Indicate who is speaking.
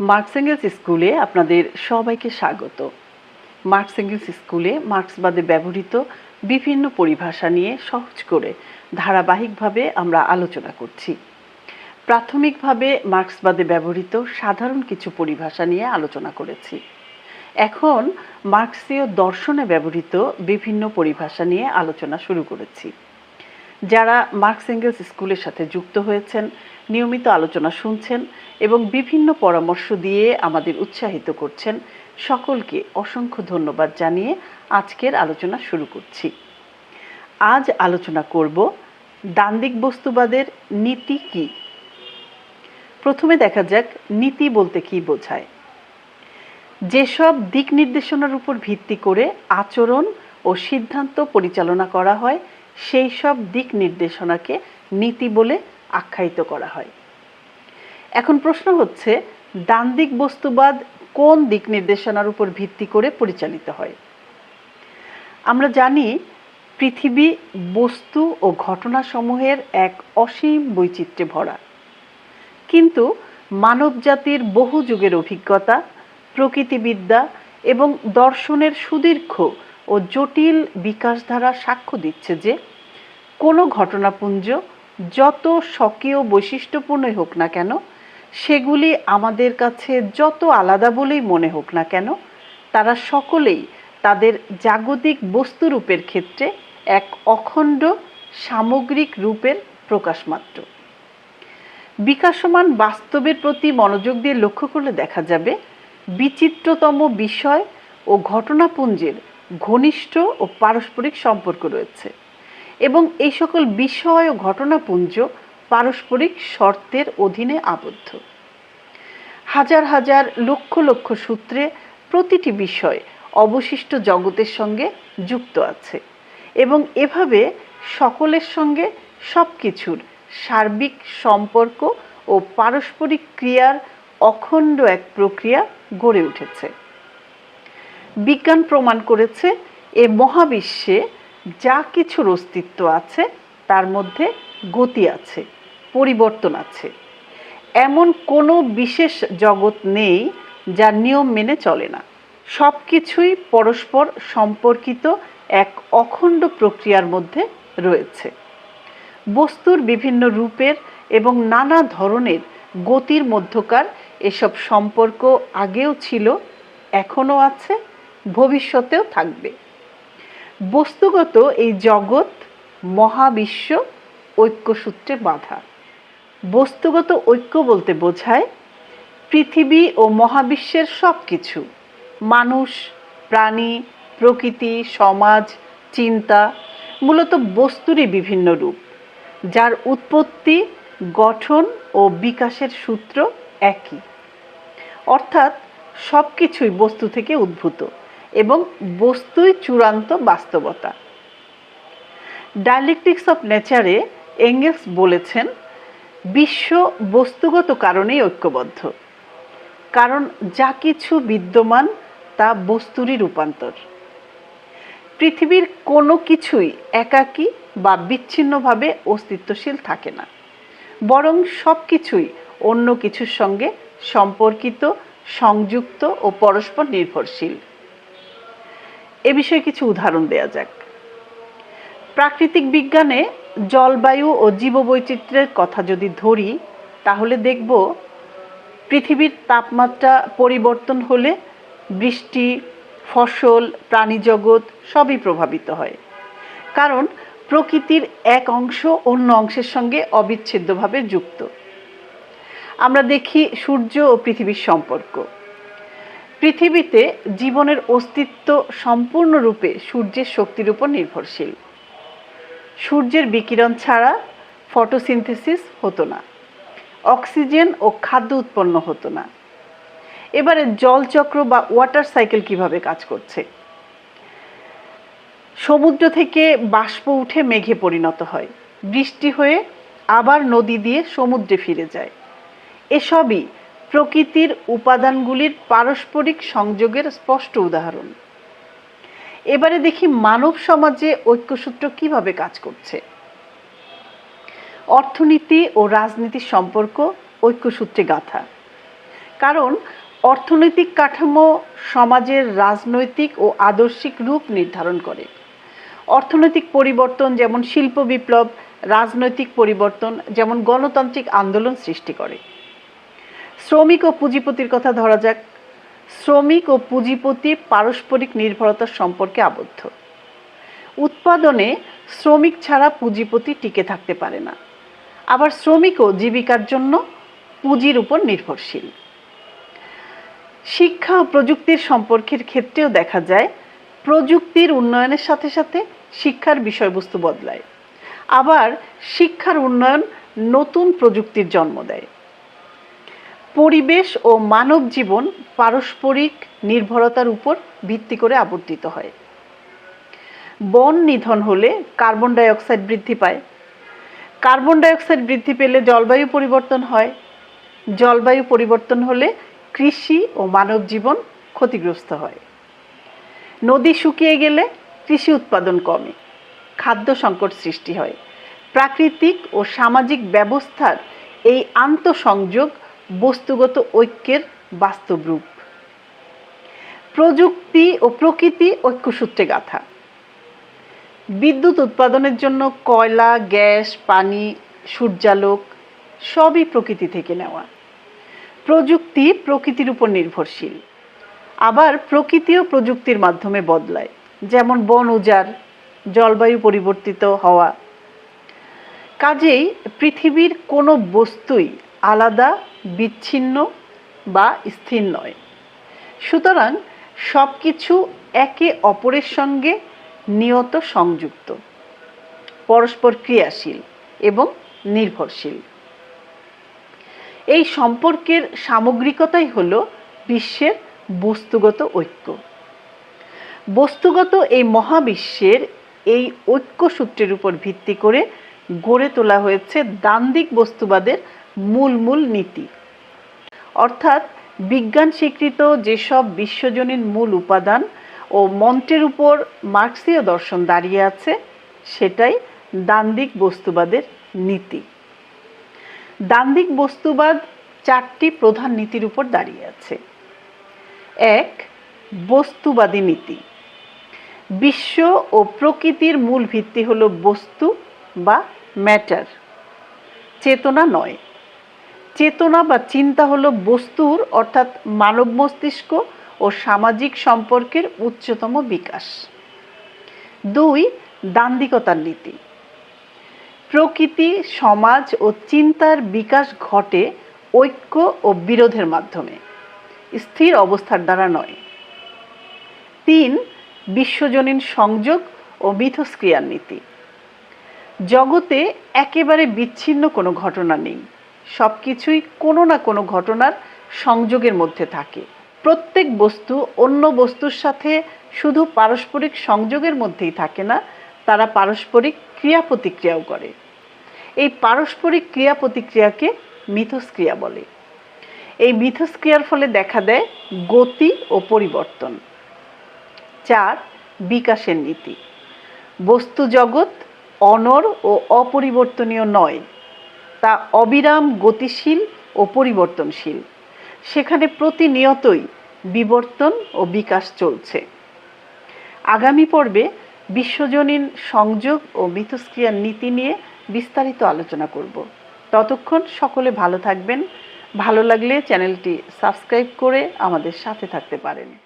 Speaker 1: Marks angles স্কুলে আপনাদের সবাইকে স্বাগত। মার্কস এঙ্গেলস স্কুলে মার্কসবাদে ব্যবহৃত বিভিন্ন পরিভাষা নিয়ে সহজ করে ধারাবাহিকভাবে আমরা আলোচনা করছি। প্রাথমিকভাবে মার্কসবাদে ব্যবহৃত সাধারণ কিছু পরিভাষা নিয়ে আলোচনা করেছি। এখন মার্ক্সীয় দর্শনে ব্যবহৃত বিভিন্ন পরিভাষা নিয়ে আলোচনা শুরু করেছি। যারা মার্কস এঙ্গেলস স্কুলের সাথে যুক্ত হয়েছেন, নিয়মিত আলোচনা শুনছেন এবং বিভিন্ন পরামর্শ দিয়ে আমাদের উৎসাহিত করছেন, সকলকে অসংখ্য ধন্যবাদ জানিয়ে আজকের আলোচনা শুরু করছি। আজ আলোচনা করব দান্দিক বস্তুবাদের নীতি কি? প্রথমে দেখা যাক নীতি বলতে কি বোঝায়। যেসব দিক নির্দেশনার উপর ভিত্তি করে আচরণ ও সিদ্ধান্ত পরিচালনা করা হয় সেই সব দিক নির্দেশনাকে নীতি বলে আখ্যায়িত করা হয়। এখন প্রশ্ন হচ্ছে দান্দিক বস্তুবাদ কোন দিক নির্দেশনার উপর ভিত্তি করে পরিচালিত হয়? আমরা জানি, পৃথিবী বস্তু ও ঘটনাসমূহের এক অসীম বৈচিত্র্যে ভরা। কিন্তু মানব জাতির বহু যুগের অভিজ্ঞতা, প্রকৃতিবিদ্যা এবং দর্শনের সুদীর্ঘ ও জটিল বিকাশধারা সাক্ষ্য দিচ্ছে যে কোনো ঘটনাপুঞ্জ যত স্বকীয় বৈশিষ্ট্যপূর্ণই হোক না কেন, সেগুলি আমাদের কাছে যত আলাদা বলেই মনে হোক না কেন, তারা সকলেই তাদের জাগতিক বস্তুরূপের ক্ষেত্রে এক অখণ্ড সামগ্রিক রূপের প্রকাশ মাত্র বিকাশমান বাস্তবের প্রতি মনোযোগ দিয়ে লক্ষ্য করলে দেখা যাবে বিচিত্রতম বিষয় ও ঘটনাপুঞ্জের ঘনিষ্ঠ ও পারস্পরিক সম্পর্ক রয়েছে এবং এই সকল বিষয় ও ঘটনাপুঞ্জ পারস্পরিক শর্তের অধীনে আবদ্ধ। হাজার হাজার লক্ষ লক্ষ সূত্রে প্রতিটি বিষয় অবশিষ্ট জগতের সঙ্গে যুক্ত আছে এবং এভাবে সকলের সঙ্গে সব কিছুর সার্বিক সম্পর্ক ও পারস্পরিক ক্রিয়ার অখণ্ড এক প্রক্রিয়া গড়ে উঠেছে। বিজ্ঞান প্রমাণ করেছে এ মহাবিশ্বে যা কিছুর অস্তিত্ব আছে, তার মধ্যে গতি আছে, পরিবর্তন আছে। এমন কোনো বিশেষ জগৎ নেই যার নিয়ম মেনে চলে না। সব কিছুই পরস্পর সম্পর্কিত এক অখণ্ড প্রক্রিয়ার মধ্যে রয়েছে। বস্তুর বিভিন্ন রূপের এবং নানা ধরনের গতির মধ্যকার এসব সম্পর্ক আগেও ছিল, এখনও আছে ভবিষ্যতেও থাকবে। বস্তুগত এই জগৎ, মহাবিশ্ব, ঐক্যসূত্রে বাঁধা। বস্তুগত ঐক্য বলতে বোঝায় পৃথিবী ও মহাবিশ্বের সব কিছু মানুষ, প্রাণী, প্রকৃতি, সমাজ, চিন্তা, মূলত বস্তুরই বিভিন্ন রূপ, যার উৎপত্তি, গঠন ও বিকাশের সূত্র একই। অর্থাৎ সব কিছুই বস্তু থেকে উদ্ভূত। এবং বস্তুই চূড়ান্ত বাস্তবতা। ডায়ালেকটিক্স অফ নেচারে এঙ্গেলস বলেছেন, বিশ্ব বস্তুগত কারণেই ঐক্যবদ্ধ। কারণ যা কিছু বিদ্যমান, তা বস্তুরই রূপান্তর। পৃথিবীর কোনো কিছুই একাকী বা বিচ্ছিন্নভাবে অস্তিত্বশীল থাকে না। বরং সব কিছুই অন্য কিছুর সঙ্গে সম্পর্কিত, সংযুক্ত ও পরস্পর নির্ভরশীল। এ বিষয়ে কিছু উদাহরণ দেয়া যাক। প্রাকৃতিক বিজ্ঞানে জলবায়ু ও জীববৈচিত্র্যের কথা যদি ধরি, তাহলে দেখব পৃথিবীর তাপমাত্রা পরিবর্তন হলে বৃষ্টি, ফসল, প্রাণীজগৎ সবই প্রভাবিত হয়। কারণ প্রকৃতির এক অংশ অন্য অংশের সঙ্গে অবিচ্ছেদ্যভাবে যুক্ত। আমরা দেখি সূর্য ও পৃথিবীর সম্পর্ক। পৃথিবীতে জীবনের অস্তিত্ব সম্পূর্ণরূপে সূর্যের শক্তির উপর নির্ভরশীল। সূর্যের বিকিরণ ছাড়া ফটোসিনথেসিস হতো না। অক্সিজেন ও খাদ্য উৎপন্ন হতো না। এবারে জলচক্র বা ওয়াটার সাইকেল কীভাবে কাজ করছে? সমুদ্র থেকে বাষ্প উঠে মেঘে পরিণত হয়। বৃষ্টি হয়ে আবার নদী দিয়ে সমুদ্রে ফিরে যায়। এসবই প্রকৃতির উপাদানগুলির পারস্পরিক সংযোগের স্পষ্ট উদাহরণ। এবারে দেখি মানব সমাজে ঐক্যসূত্র কীভাবে কাজ করছে। অর্থনীতি ও রাজনীতির সম্পর্ক ঐক্যসূত্রে গাথা। কারণ অর্থনৈতিক কাঠামো সমাজের রাজনৈতিক ও আদর্শিক রূপ নির্ধারণ করে। অর্থনৈতিক পরিবর্তন যেমন শিল্প বিপ্লব, রাজনৈতিক পরিবর্তন যেমন গণতান্ত্রিক আন্দোলন সৃষ্টি করে। শ্রমিক ও পুঁজিপতির কথা ধরা যাক। শ্রমিক ও পুঁজিপতি পারস্পরিক নির্ভরতার সম্পর্কে আবদ্ধ। উৎপাদনে শ্রমিক ছাড়া পুঁজিপতি টিকে থাকতে পারে না। আবার শ্রমিকও জীবিকার জন্য পুঁজির উপর নির্ভরশীল। শিক্ষা ও প্রযুক্তির সম্পর্কের ক্ষেত্রেও দেখা যায়, প্রযুক্তির উন্নয়নের সাথে সাথে শিক্ষার বিষয়বস্তু বদলায়। আবার শিক্ষার উন্নয়ন নতুন প্রযুক্তির জন্ম দেয়। পরিবেশ ও মানব জীবন পারস্পরিক নির্ভরতার উপর ভিত্তি করে আবর্তিত হয়। বন নিধন হলে কার্বন ডাই অক্সাইড বৃদ্ধি পায়। কার্বন ডাই অক্সাইড বৃদ্ধি পেলে জলবায়ু পরিবর্তন হয়। জলবায়ু পরিবর্তন হলে কৃষি ও মানব জীবন ক্ষতিগ্রস্ত হয়। নদী শুকিয়ে গেলে কৃষি উৎপাদন কমে। খাদ্য সংকট সৃষ্টি হয়। প্রাকৃতিক ও সামাজিক ব্যবস্থার এই আন্তঃসংযোগ বস্তুগত ঐক্যের বাস্তব রূপ প্রযুক্তি ও প্রকৃতি ঐক্যসূত্রে গাথা। বিদ্যুৎ উৎপাদনের জন্য কয়লা, গ্যাস, পানি, সূর্যালোক সবই প্রকৃতি থেকে নেওয়া। প্রযুক্তি প্রকৃতির উপর নির্ভরশীল। আবার প্রকৃতিও প্রযুক্তির মাধ্যমে বদলায়। যেমন বন উজাড়, জলবায়ু পরিবর্তিত হওয়া। কাজেই পৃথিবীর কোনো বস্তুই আলাদা, বিচ্ছিন্ন বা স্থির নয়। সুতরাং সব কিছু একে অপরের সঙ্গে নিয়ত সংযুক্ত, পরস্পর ক্রিয়াশীল এবং নির্ভরশীল। এই সম্পর্কের সামগ্রিকতাই হল বিশ্বের বস্তুগত ঐক্য। বস্তুগত এই মহাবিশ্বের এই ঐক্য সূত্রের উপর ভিত্তি করে গড়ে তোলা হয়েছে দান্দিক বস্তুবাদের মূল মূল নীতি। অর্থাৎ বিজ্ঞান স্বীকৃত যেসব বিশ্বজনীন মূল উপাদান ও মন্ত্রের উপর মার্ক্সীয় দর্শন দাঁড়িয়ে আছে, সেটাই দান্দিক বস্তুবাদের নীতি। দান্দিক বস্তুবাদ চারটি প্রধান নীতির উপর দাঁড়িয়ে আছে। এক, বস্তুবাদী নীতি। বিশ্ব ও প্রকৃতির মূল ভিত্তি হল বস্তু বা ম্যাটার। চেতনা নয় চেতনা বা চিন্তা হলো বস্তুর, অর্থাৎ মানব মস্তিষ্ক ও সামাজিক সম্পর্কের উচ্চতম বিকাশ। দুই দান্দিকতার নীতি। প্রকৃতি, সমাজ ও চিন্তার বিকাশ ঘটে ঐক্য ও বিরোধের মাধ্যমে, স্থির অবস্থার দ্বারা নয়। তিন, বিশ্বজনীন সংযোগ ও মিথস্ক্রিয়ার নীতি। জগতে একেবারে বিচ্ছিন্ন কোনো ঘটনা নেই। সব কিছুই কোনো না কোনো ঘটনার সংযোগের মধ্যে থাকে। প্রত্যেক বস্তু অন্য বস্তুর সাথে শুধু পারস্পরিক সংযোগের মধ্যেই থাকে না, তারা পারস্পরিক ক্রিয়া প্রতিক্রিয়াও করে। এই পারস্পরিক ক্রিয়া প্রতিক্রিয়াকে মিথস্ক্রিয়া বলে। এই মিথস্ক্রিয়ার ফলে দেখা দেয় গতি ও পরিবর্তন। চার, বিকাশের নীতি। বস্তু জগৎ অনর ও অপরিবর্তনীয় নয় তা অবিরাম গতিশীল ও পরিবর্তনশীল। সেখানে প্রতিনিয়তই বিবর্তন ও বিকাশ চলছে। আগামী পর্বে বিশ্বজনীন সংযোগ ও মিথস্ক্রিয়ার নীতি নিয়ে বিস্তারিত আলোচনা করব। ততক্ষণ সকলে ভালো থাকবেন। ভালো লাগলে চ্যানেলটি সাবস্ক্রাইব করে আমাদের সাথে থাকতে পারেন।